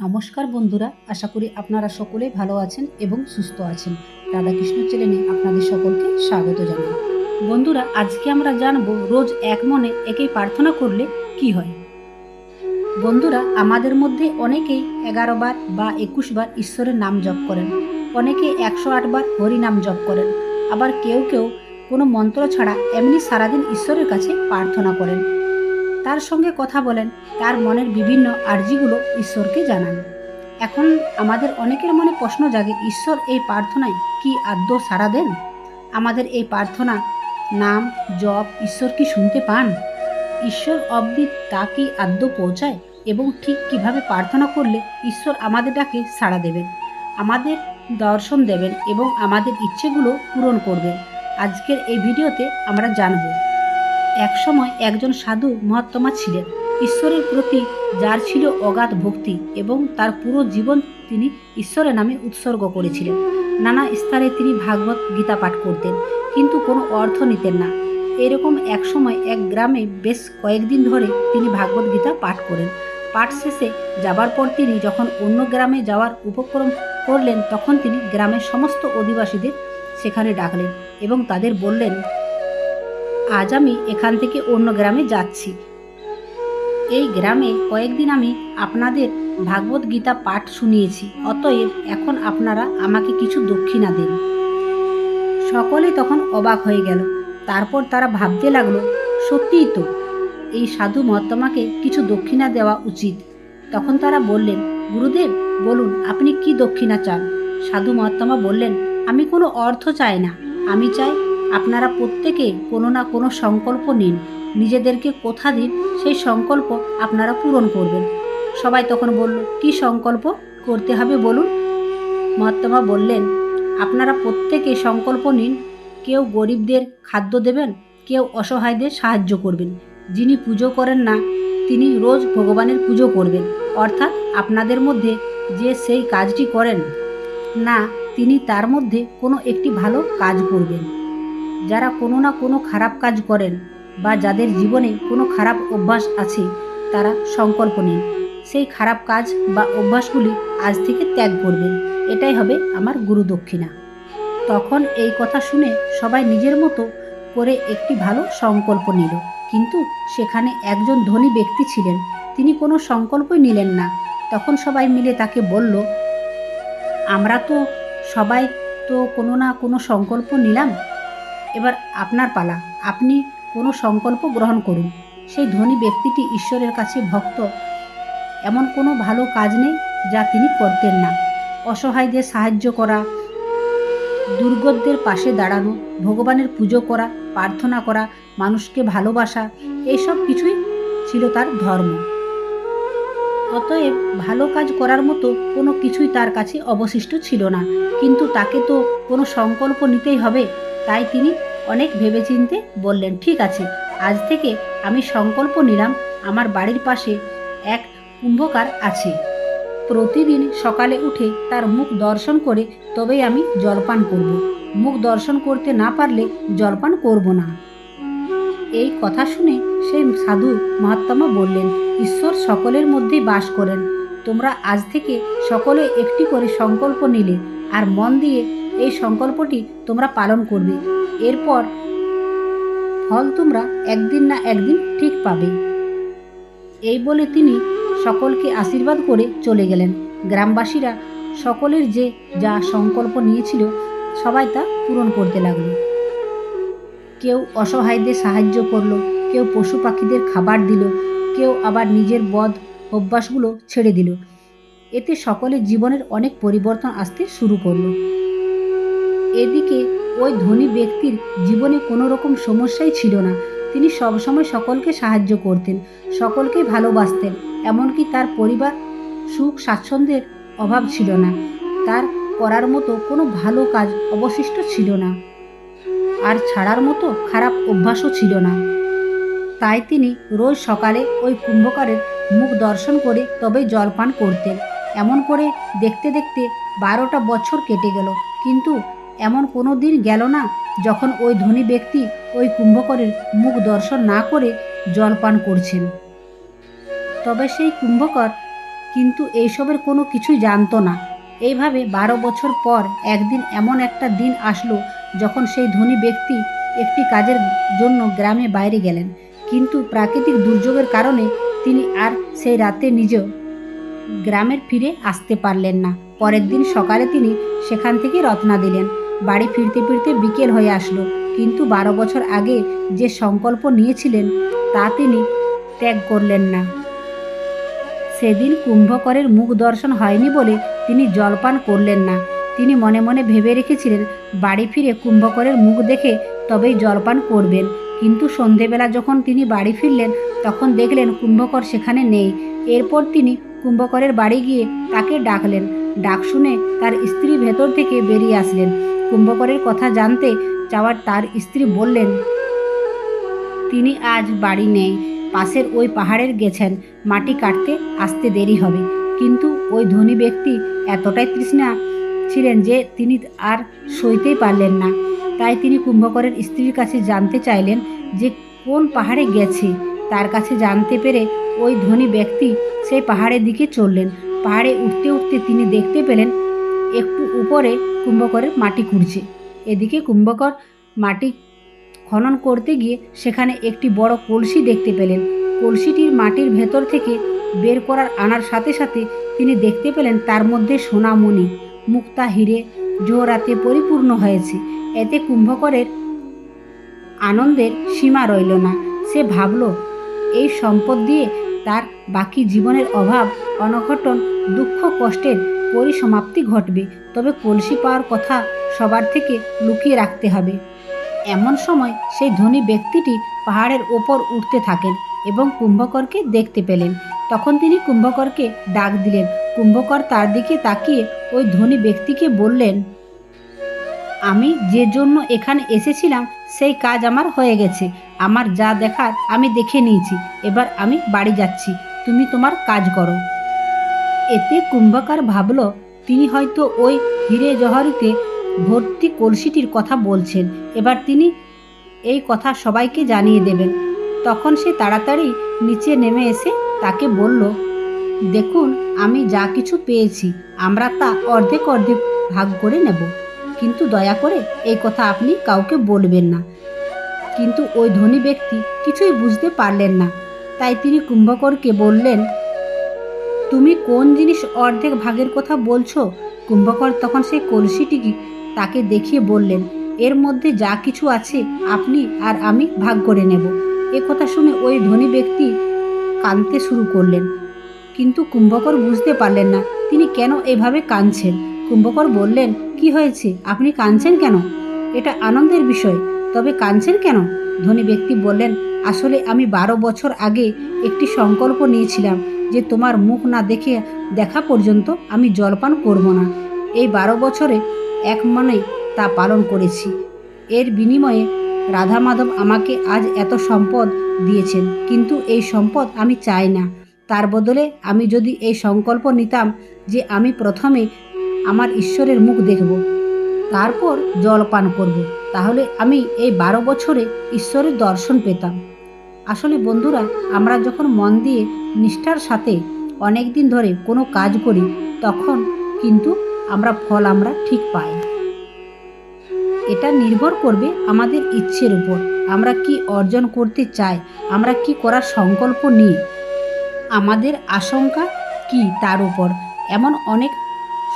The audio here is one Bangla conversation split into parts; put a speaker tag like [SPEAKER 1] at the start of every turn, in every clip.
[SPEAKER 1] নমস্কার বন্ধুরা, আশা করি আপনারা সকলে ভালো আছেন এবং সুস্থ আছেন। রাধাকৃষ্ণ চ্যানেলে আপনাদের সকলকে স্বাগত জানাই। বন্ধুরা, আজকে আমরা জানব রোজ এক মনে একেই প্রার্থনা করলে কি হয়? বন্ধুরা, আমাদের মধ্যে অনেকেই এগারো বার বা একুশ বার ঈশ্বরের নাম জপ করেন। অনেকে একশো আট বার হরি নাম জপ করেন। আবার কেউ কেউ কোনো মন্ত্র ছাড়া এমনি সারাদিন ঈশ্বরের কাছে প্রার্থনা করেন। তার সঙ্গে কথা বলেন। তার মনের বিভিন্ন আর্জিগুলো ঈশ্বরকে জানান। এখন আমাদের অনেকের মনে প্রশ্ন জাগে, ঈশ্বর এই প্রার্থনায় কি আদ্য সাড়া দেন? আমাদের এই প্রার্থনা, নাম, জপ ঈশ্বর কি শুনতে পান? ঈশ্বর অবধি তা কি আদ্য পৌঁছায়? এবং ঠিক কীভাবে প্রার্থনা করলে ঈশ্বর আমাদের ডাকে সাড়া দেবেন? আমাদের দর্শন দেবেন এবং আমাদের ইচ্ছেগুলো পূরণ করবেন। আজকের এই ভিডিওতে আমরা জানব একসময় একজন সাধু মহাত্মা ছিলেন। ঈশ্বরের প্রতি যার ছিল অগাধ ভক্তি এবং তার পুরো জীবন তিনি ঈশ্বরের নামে উৎসর্গ করেছিলেন। নানা স্থানে তিনি ভাগবত গীতা পাঠ করতেন, কিন্তু কোনো অর্থ নিতেন না। এরকম এক সময় এক গ্রামে বেশ কয়েকদিন ধরে তিনি ভাগবত গীতা পাঠ করেন। পাঠ শেষে যাবার পর তিনি যখন অন্য গ্রামে যাওয়ার উপক্রম করলেন, তখন তিনি গ্রামের সমস্ত অধিবাসীদের সেখানে ডাকলেন এবং তাদের বললেন আজ আমি এখান থেকে অন্য গ্রামে যাচ্ছি। এই গ্রামে কয়েকদিন আমি আপনাদের ভাগবত গীতা পাঠ শুনিয়েছি, অতএব এখন আপনারা আমাকে কিছু দক্ষিণা দিন। সকলে তখন অবাক হয়ে গেল। তারপর তারা ভাবতে লাগল, সত্যিই তো, এই সাধু মহাত্মাকে কিছু দক্ষিণা দেওয়া উচিত। তখন তারা বললেন, গুরুদেব, বলুন, আপনি কি দক্ষিণা চান? সাধু মহাত্মা বললেন, আমি কোনো অর্থ চাই না। আমি চাই আপনারা প্রত্যেকে কোনো না কোনো সংকল্প নিন। নিজেদেরকে কোথা দিন, সেই সংকল্প আপনারা পূরণ করবেন। সবাই তখন বলল, কি সংকল্প করতে হবে বলুন? মহাত্মা বললেন, আপনারা প্রত্যেকে সংকল্প নিন, কেউ গরিবদের খাদ্য দেবেন, কেউ অসহায়দের সাহায্য করবেন। যিনি পুজো করেন না, তিনি রোজ ভগবানের পুজো করবেন। অর্থাৎ আপনাদের মধ্যে যে সেই কাজটি করেন, না, তিনি তার মধ্যে কোনো একটি ভালো কাজ করবেন। যারা কোনো না কোনো খারাপ কাজ করেন বা যাদের জীবনে কোনো খারাপ অভ্যাস আছে, তারা সংকল্প নিন। সেই খারাপ কাজ বা অভ্যাসগুলি আজ থেকে ত্যাগ করবেন। এটাই হবে আমার গুরু দক্ষিণা। তখন এই কথা শুনে সবাই নিজের মতো করে একটি ভালো সংকল্প নিল। কিন্তু সেখানে একজন ধনী ব্যক্তি ছিলেন। তিনি কোনো সংকল্পই নিলেন না। তখন সবাই মিলে তাকে বলল, আমরা তো সবাই তো কোনো না কোনো সংকল্প নিলাম। এবার আপনার পালা। আপনি কোনো সংকল্প গ্রহণ করুন। সেই ধনী ব্যক্তিটি ঈশ্বরের কাছে ভক্ত। এমন কোনো ভালো কাজ নেই যা তিনি করতেন না। অসহায়দের সাহায্য করা দুর্গতদের পাশে দাঁড়ানো, ভগবানের পুজো করা, প্রার্থনা করা, মানুষকে ভালোবাসা, এইসব কিছুই ছিল তার ধর্ম। অতএব ভালো কাজ করার মতো কোনো কিছুই তার কাছে অবশিষ্ট ছিল না। কিন্তু তাকে তো কোনো সংকল্প নিতেই হবে। তাই তিনি অনেক ভেবেচিন্তে বললেন, ঠিক আছে, আজ থেকে আমি সংকল্প নিলাম, আমার বাড়ির পাশে এক কুম্ভকার আছে। প্রতিদিন সকালে উঠে তার মুখ দর্শন করে তবেই আমি জলপান করব। মুখ দর্শন করতে না পারলে জলপান করব না। এই কথা শুনে সেই সাধু মহাত্মা বললেন, ঈশ্বর সকলের মধ্যেই বাস করেন। তোমরা আজ থেকে সকলে একটি করে সংকল্প নিলে, আর মন দিয়ে এই সংকল্পটি তোমরা পালন করবে। এরপর ফল তোমরা একদিন না একদিন ঠিক পাবে। এই বলে তিনি সকলকে আশীর্বাদ করে চলে গেলেন। গ্রামবাসীরা সকলের যে যা সংকল্প নিয়েছিল, সবাই তা পূরণ করতে লাগল। কেউ অসহায়দের সাহায্য করল, কেউ পশু পাখিদের খাবার দিল, কেউ আবার নিজের বদ অভ্যাসগুলো ছেড়ে দিল। এতে সকলের জীবনের অনেক পরিবর্তন আসতে শুরু করল। এদিকে ওই ধনী ব্যক্তির জীবনে কোনো রকম সমস্যাই ছিল না। তিনি সবসময় সকলকে সাহায্য করতেন, সকলকে ভালোবাসতেন, এমনকি তার পরিবার সুখ স্বাচ্ছন্দ্যের অভাব ছিল না। তার করার মতো কোনো ভালো কাজ অবশিষ্ট ছিল না। আর ছাড়ার মতো খারাপ অভ্যাসও ছিল না। তাই তিনি রোজ সকালে ওই কুম্ভকারের মুখ দর্শন করে তবেই জলপান করতেন। এমন করে দেখতে দেখতে বারোটা বছর কেটে গেল। কিন্তু এমন কোনো দিন গেল না যখন ওই ধনী ব্যক্তি ওই কুম্ভকরের মুখ দর্শন না করে জলপান করছেন। তবে সেই কুম্ভকর কিন্তু এইসবের কোনো কিছুই জানতো না। এইভাবে বারো বছর পর একদিন এমন একটা দিন আসলো যখন সেই ধনী ব্যক্তি একটি কাজের জন্য গ্রামে বাইরে গেলেন। কিন্তু প্রাকৃতিক দুর্যোগের কারণে তিনি আর সেই রাতে নিজেও গ্রামের ফিরে আসতে পারলেন না। পরের দিন সকালে তিনি সেখান থেকে রত্না দিলেন। বাড়ি ফিরতে ফিরতে বিকেল হয়ে আসলো। কিন্তু বারো বছর আগে যে সংকল্প নিয়েছিলেন, তা তিনি ত্যাগ করলেন না। সেদিন কুম্ভকরের মুখ দর্শন হয়নি বলে তিনি জলপান করলেন না। তিনি মনে মনে ভেবে রেখেছিলেন, বাড়ি ফিরে কুম্ভকরের মুখ দেখে তবেই জলপান করবেন। কিন্তু সন্ধেবেলা যখন তিনি বাড়ি ফিরলেন, তখন দেখলেন কুম্ভকর সেখানে নেই। এরপর তিনি কুম্ভকরের বাড়ি গিয়ে তাকে ডাকলেন। ডাক শুনে তার স্ত্রী ভেতর থেকে বেরিয়ে আসলেন। কুম্ভকরের কথা জানতে চাওয়ার তার স্ত্রী বললেন, তিনি আজ বাড়ি নেই। পাশের ওই পাহাড়ের গেছেন। মাটি কাটতে আসতে দেরি হবে। কিন্তু ওই ধনী ব্যক্তি এতটাই তৃষ্ণা ছিলেন যে তিনি আর সইতেই পারলেন না। তাই তিনি কুম্ভকরের স্ত্রীর কাছে জানতে চাইলেন যে কোন পাহাড়ে গেছে। তার কাছে জানতে পেরে ওই ধনী ব্যক্তি সেই পাহাড়ের দিকে চললেন। পাহাড়ে উঠতে উঠতে তিনি দেখতে পেলেন, একটু উপরে কুম্ভকরের মাটি খুঁড়ছে। এদিকে কুম্ভকর মাটি খনন করতে গিয়ে সেখানে একটি বড় কলসি দেখতে পেলেন। কলসিটির মাটির ভেতর থেকে বের করার আনার সাথে সাথে তিনি দেখতে পেলেন তার মধ্যে সোনামণি। মুক্তা হিরে জোহরাতে পরিপূর্ণ হয়েছে। এতে কুম্ভকরের আনন্দের সীমা রইল না। সে ভাবল, এই সম্পদ দিয়ে তার বাকি জীবনের অভাব অনঘটন দুঃখ, কষ্টের পরিসমাপ্তি ঘটবে, তবে কলসি পাওয়ার কথা সবার থেকে লুকিয়ে রাখতে হবে। এমন সময় সেই ধনী ব্যক্তিটি পাহাড়ের ওপর উঠতে থাকেন এবং কুম্ভকরকে দেখতে পেলেন। তখন তিনি কুম্ভকরকে ডাক দিলেন। কুম্ভকর তার দিকে তাকিয়ে ওই ধনী ব্যক্তিকে বললেন, আমি যে জন্য এখানে এসেছিলাম, সেই কাজ আমার হয়ে গেছে। আমার যা দেখার আমি দেখে নিয়েছি। এবার আমি বাড়ি যাচ্ছি। তুমি তোমার কাজ করো। এতে কুম্ভকার ভাবল, তিনি হয়তো ওই হিরে জহরিতে ভর্তি কলসিটির কথা বলছেন। এবার তিনি এই কথা সবাইকে জানিয়ে দেবেন। তখন সে তাড়াতাড়ি নিচে নেমে এসে তাকে বলল, দেখুন, আমি যা কিছু পেয়েছি, আমরা তা অর্ধেক অর্ধেক ভাগ করে নেব। কিন্তু দয়া করে এই কথা আপনি কাউকে বলবেন না। কিন্তু ওই ধনী ব্যক্তি কিছুই বুঝতে পারলেন না। তাই তিনি কুম্ভকরকে বললেন তুমি কোন জিনিস অর্ধেক ভাগের কথা বলছো? কুম্ভকর তখন সেই কলসিটিকে তাকে দেখিয়ে বললেন, এর মধ্যে যা কিছু আছে আপনি আর আমি ভাগ করে নেব। এ কথা শুনে ওই ধনী ব্যক্তি কাঁদতে শুরু করলেন। কিন্তু কুম্ভকর বুঝতে পারলেন না, তিনি কেন এভাবে কাঁদছেন? কুম্ভকর বললেন, কি হয়েছে? আপনি কাঁদছেন কেন? এটা আনন্দের বিষয়, তবে কাঁদছেন কেন? ধনী ব্যক্তি বললেন, আসলে আমি বারো বছর আগে একটি সংকল্প নিয়েছিলাম যে তোমার মুখ না দেখে দেখা পর্যন্ত আমি জলপান করব না। এই বারো বছরে এক মনে তা পালন করেছি। এর বিনিময়ে রাধা মাধব আমাকে আজ এত সম্পদ দিয়েছেন, কিন্তু এই সম্পদ আমি চাই না। তার বদলে আমি যদি এই সংকল্প নিতাম যে আমি প্রথমে আমার ঈশ্বরের মুখ দেখব, তারপর জল পান করব, তাহলে আমি এই বারো বছরে ঈশ্বরের দর্শন পেতাম। আসলে বন্ধুরা, আমরা যখন মন দিয়ে নিষ্ঠার সাথে অনেক দিন ধরে কোনো কাজ করি, তখন কিন্তু আমরা ফল আমরা ঠিক পাই। এটা নির্ভর করবে আমাদের ইচ্ছের উপর। আমরা কি অর্জন করতে চাই? আমরা কি করার সংকল্প নিই? আমাদের আশঙ্কা কি তার উপর? এমন অনেক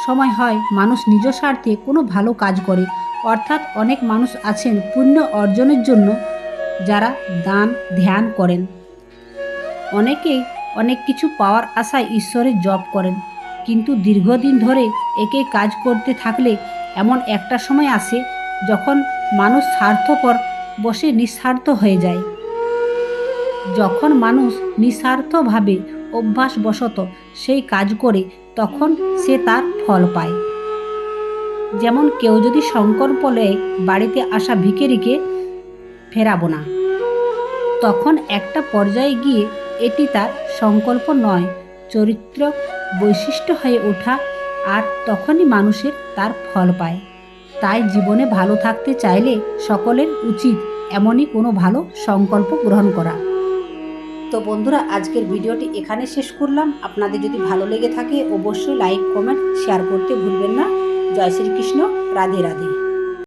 [SPEAKER 1] সময় হয়, মানুষ নিজ স্বার্থে কোনো ভালো কাজ করে। অর্থাৎ অনেক মানুষ আছেন পুণ্য অর্জনের জন্য যারা দান, ধ্যান করেন। অনেকেই অনেক কিছু পাওয়ার আশায় ঈশ্বরের জপ করেন, কিন্তু দীর্ঘদিন ধরে একে কাজ করতে থাকলে এমন একটা সময় আসে যখন মানুষ স্বার্থপর বসে নিঃস্বার্থ হয়ে যায়। যখন মানুষ নিঃস্বার্থভাবে অভ্যাসবশত সেই কাজ করে, তখন সে তার ফল পায়। যেমন কেউ যদি সংকল্প নেয় বাড়িতে আসা ভিকেরিকে ফেরাবো না। তখন একটা পর্যায়ে গিয়ে এটি তার সংকল্প নয়, চরিত্র বৈশিষ্ট্য হয়ে ওঠা, আর তখনই মানুষের তার ফল পায়। তাই জীবনে ভালো থাকতে চাইলে সকলের উচিত এমনই কোনো ভালো সংকল্প গ্রহণ করা। তো বন্ধুরা, আজকের ভিডিওটি এখানে শেষ করলাম। আপনাদের যদি ভালো লেগে থাকে, অবশ্যই লাইক, কমেন্ট, শেয়ার করতে ভুলবেন না। জয় শ্রীকৃষ্ণ। রাধে রাধে।